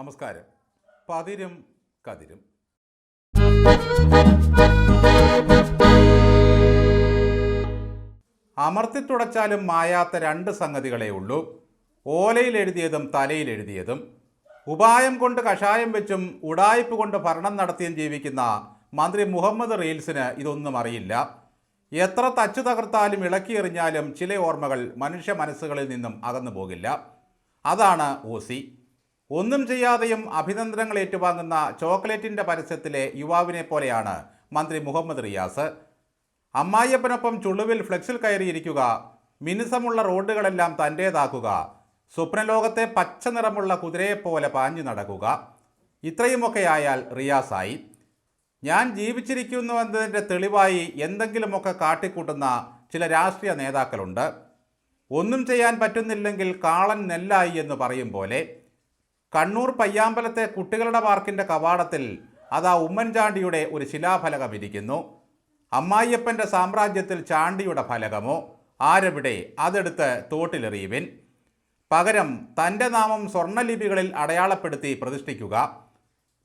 നമസ്കാരം. പതിരും കതിരും. അമർത്തിത്തുടച്ചാലും മായാത്ത രണ്ട് സംഗതികളേ ഉള്ളൂ. ഓലയിൽ എഴുതിയതും തലയിൽ എഴുതിയതും. ഉപായം കൊണ്ട് കഷായം വെച്ചും ഉടായ്പ് കൊണ്ട് ഭരണം നടത്തിയും ജീവിക്കുന്ന മന്ത്രി മുഹമ്മദ് റീൽസിന് ഇതൊന്നും അറിയില്ല. എത്ര തച്ചു തകർത്താലും ഇളക്കിയെറിഞ്ഞാലും ചില ഓർമ്മകൾ മനുഷ്യ മനസ്സുകളിൽ നിന്നും അകന്നു പോകില്ല. അതാണ് ഓസി. ഒന്നും ചെയ്യാതെയും അഭിനന്ദനങ്ങൾ ഏറ്റുവാങ്ങുന്ന ചോക്ലേറ്റിന്റെ പരസ്യത്തിലെ യുവാവിനെ പോലെയാണ് മന്ത്രി മുഹമ്മദ് റിയാസ്. അമ്മായിയപ്പനൊപ്പം ചുളുവിൽ ഫ്ലെക്സിൽ കയറിയിരിക്കുക മിനുസമുള്ള റോഡുകളെല്ലാം തന്റേതാക്കുക സ്വപ്നലോകത്തെ പച്ച നിറമുള്ള കുതിരയെപ്പോലെ പാഞ്ഞു നടക്കുക. ഇത്രയുമൊക്കെ ആയാൽ റിയാസായി. ഞാൻ ജീവിച്ചിരിക്കുന്നു എന്നതിന്റെ തെളിവായി എന്തെങ്കിലുമൊക്കെ കാട്ടിക്കൂട്ടുന്ന ചില രാഷ്ട്രീയ നേതാക്കളുണ്ട്. ഒന്നും ചെയ്യാൻ പറ്റുന്നില്ലെങ്കിൽ കാളൻ നെല്ലായി എന്ന് പറയും പോലെ കണ്ണൂർ പയ്യാമ്പലത്തെ കുട്ടികളുടെ പാർക്കിന്റെ കവാടത്തിൽ അതാ ഉമ്മൻചാണ്ടിയുടെ ഒരു ശിലാഫലകം ഇരിക്കുന്നു. അമ്മായിയപ്പന്റെ സാമ്രാജ്യത്തിൽ ചാണ്ടിയുടെ ഫലകമോ? ആരെവിടെ? അതെടുത്ത് തോട്ടിലെറിയുവിൻ. പകരം തന്റെ നാമം സ്വർണലിപികളിൽ അടയാളപ്പെടുത്തി പ്രതിഷ്ഠിക്കുക.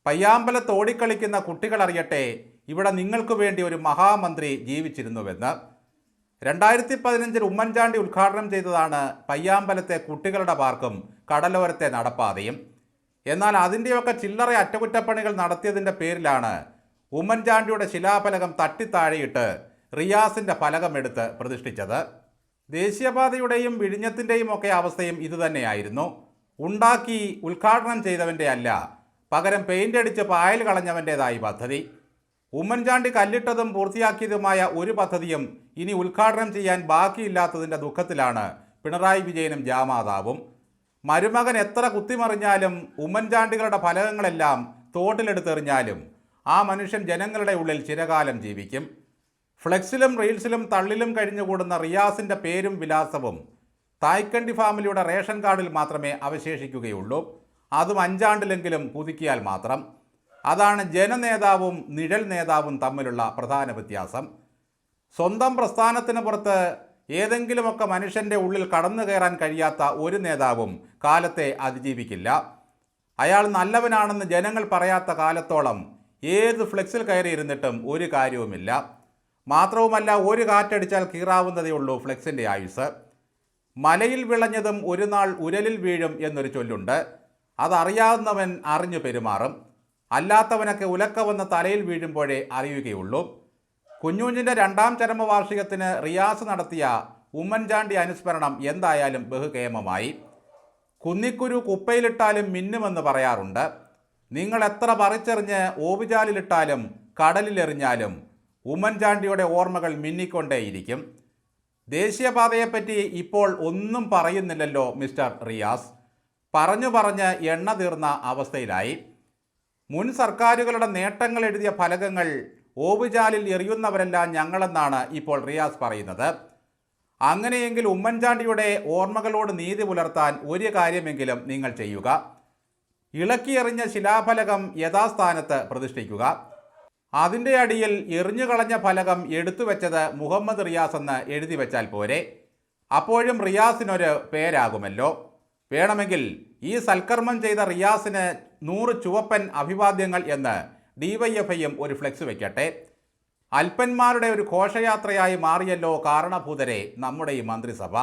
പയ്യാമ്പലത്ത് ഓടിക്കളിക്കുന്ന കുട്ടികളറിയട്ടെ ഇവിടെ നിങ്ങൾക്ക് വേണ്ടി ഒരു മഹാമന്ത്രി ജീവിച്ചിരുന്നുവെന്ന്. രണ്ടായിരത്തി പതിനഞ്ചിൽ ഉമ്മൻചാണ്ടി ഉദ്ഘാടനം ചെയ്തതാണ് പയ്യാമ്പലത്തെ കുട്ടികളുടെ പാർക്കും കടലോരത്തെ നടപ്പാതയും. എന്നാൽ അതിന്റെയൊക്കെ ചില്ലറ അറ്റകുറ്റപ്പണികൾ നടത്തിയതിന്റെ പേരിലാണ് ഉമ്മൻചാണ്ടിയുടെ ശിലാഫലകം തട്ടിത്താഴെയിട്ട് റിയാസിന്റെ ഫലകമെടുത്ത് പ്രതിഷ്ഠിച്ചത്. ദേശീയപാതയുടെയും വിഴിഞ്ഞത്തിന്റെയും ഒക്കെ അവസ്ഥയും ഇതുതന്നെയായിരുന്നു ഉണ്ടാക്കി ഉദ്ഘാടനം ചെയ്തവന്റെ അല്ല പകരം പെയിന്റ് അടിച്ച് പായൽ കളഞ്ഞവന്റേതായി പദ്ധതി. ഉമ്മൻചാണ്ടി കല്ലിട്ടതും പൂർത്തിയാക്കിയതുമായ ഒരു പദ്ധതിയും ഇനി ഉദ്ഘാടനം ചെയ്യാൻ ബാക്കിയില്ലാത്തതിന്റെ ദുഃഖത്തിലാണ് പിണറായി വിജയനും ജാമാതാവും മരുമകൻ എത്ര കുത്തിമറിഞ്ഞാലും ഉമ്മൻചാണ്ടികളുടെ ഫലകങ്ങളെല്ലാം തോട്ടിലെടുത്തെറിഞ്ഞാലും ആ മനുഷ്യൻ ജനങ്ങളുടെ ഉള്ളിൽ ചിരകാലം ജീവിക്കും. ഫ്ലെക്സിലും റീൽസിലും തള്ളിലും കഴിഞ്ഞുകൂടുന്ന റിയാസിന്റെ പേരും വിലാസവും തായ്ക്കണ്ടി ഫാമിലിയുടെ റേഷൻ കാർഡിൽ മാത്രമേ അവശേഷിക്കുകയുള്ളൂ. അതും അഞ്ചാണ്ടിലെങ്കിലും പുതുക്കിയാൽ മാത്രം. അതാണ് ജനനേതാവും നിഴൽ നേതാവും തമ്മിലുള്ള പ്രധാന വ്യത്യാസം. സ്വന്തം പ്രസ്ഥാനത്തിന് പുറത്ത് ഏതെങ്കിലുമൊക്കെ മനുഷ്യന്റെ ഉള്ളിൽ കടന്നു കയറാൻ കഴിയാത്ത ഒരു നേതാവും കാലത്തെ അതിജീവിക്കില്ല. അയാൾ നല്ലവനാണെന്ന് ജനങ്ങൾ പറയാത്ത കാലത്തോളം ഏത് ഫ്ലെക്സിൽ കയറിയിരുന്നിട്ടും ഒരു കാര്യവുമില്ല. മാത്രവുമല്ല ഒരു കാറ്റടിച്ചാൽ കീറാവുന്നതേ ഉള്ളൂ ഫ്ലെക്സിന്റെ ആയുസ്. മലയിൽ വിളഞ്ഞതും ഒരു നാൾ ഉരലിൽ വീഴും എന്നൊരു ചൊല്ലുണ്ട്. അതറിയാവുന്നവൻ അറിഞ്ഞു പെരുമാറും. അല്ലാത്തവനൊക്കെ ഉലക്ക വന്ന് തലയിൽ വീഴുമ്പോഴേ അറിയുകയുള്ളൂ. കുഞ്ഞുഞ്ഞിന്റെ രണ്ടാം ചരമവാർഷികത്തിന് റിയാസ് നടത്തിയ ഉമ്മൻചാണ്ടി അനുസ്മരണം എന്തായാലും ബഹുകേമമായി. കുന്നിക്കുരു കുപ്പയിലിട്ടാലും മിന്നുമെന്ന് പറയാറുണ്ട്. നിങ്ങൾ എത്ര പറിച്ചെറിഞ്ഞ് ഓവുചാലിലിട്ടാലും കടലിലെറിഞ്ഞാലും ഉമ്മൻചാണ്ടിയുടെ ഓർമ്മകൾ മിന്നിക്കൊണ്ടേയിരിക്കും. ദേശീയപാതയെപ്പറ്റി ഇപ്പോൾ ഒന്നും പറയുന്നില്ലല്ലോ മിസ്റ്റർ റിയാസ്. പറഞ്ഞു പറഞ്ഞ് എണ്ണ തീർന്ന അവസ്ഥയിലായി. മുൻ സർക്കാരുകളുടെ നേട്ടങ്ങൾ എഴുതിയ ഫലകങ്ങൾ ഓവുചാലിൽ എറിയുന്നവരെല്ലാം ഞങ്ങളെന്നാണ് ഇപ്പോൾ റിയാസ് പറയുന്നത്. അങ്ങനെയെങ്കിൽ ഉമ്മൻചാണ്ടിയുടെ ഓർമ്മകളോട് നീതി പുലർത്താൻ ഒരു കാര്യമെങ്കിലും നിങ്ങൾ ചെയ്യുക. ഇളക്കിയെറിഞ്ഞ ശിലാഫലകം യഥാസ്ഥാനത്ത് പ്രതിഷ്ഠിക്കുക. അതിന്റെ അടിയിൽ എറിഞ്ഞുകളഞ്ഞ ഫലകം എടുത്തു വെച്ചത് മുഹമ്മദ് റിയാസ് എന്ന് എഴുതി വെച്ചാൽ പോരെ. അപ്പോഴും റിയാസിനൊരു പേരാകുമല്ലോ. വേണമെങ്കിൽ ഈ സൽക്കർമ്മം ചെയ്ത റിയാസിന് നൂറ് ചുവപ്പൻ അഭിവാദ്യങ്ങൾ എന്ന് ഡിവൈഎഫ്ഐയും ഒരു ഫ്ലെക്സ് വയ്ക്കട്ടെ അല്പന്മാരുടെ ഒരു ഘോഷയാത്രയായി മാറിയല്ലോ കാരണഭൂതരെ നമ്മുടെ ഈ മന്ത്രിസഭ.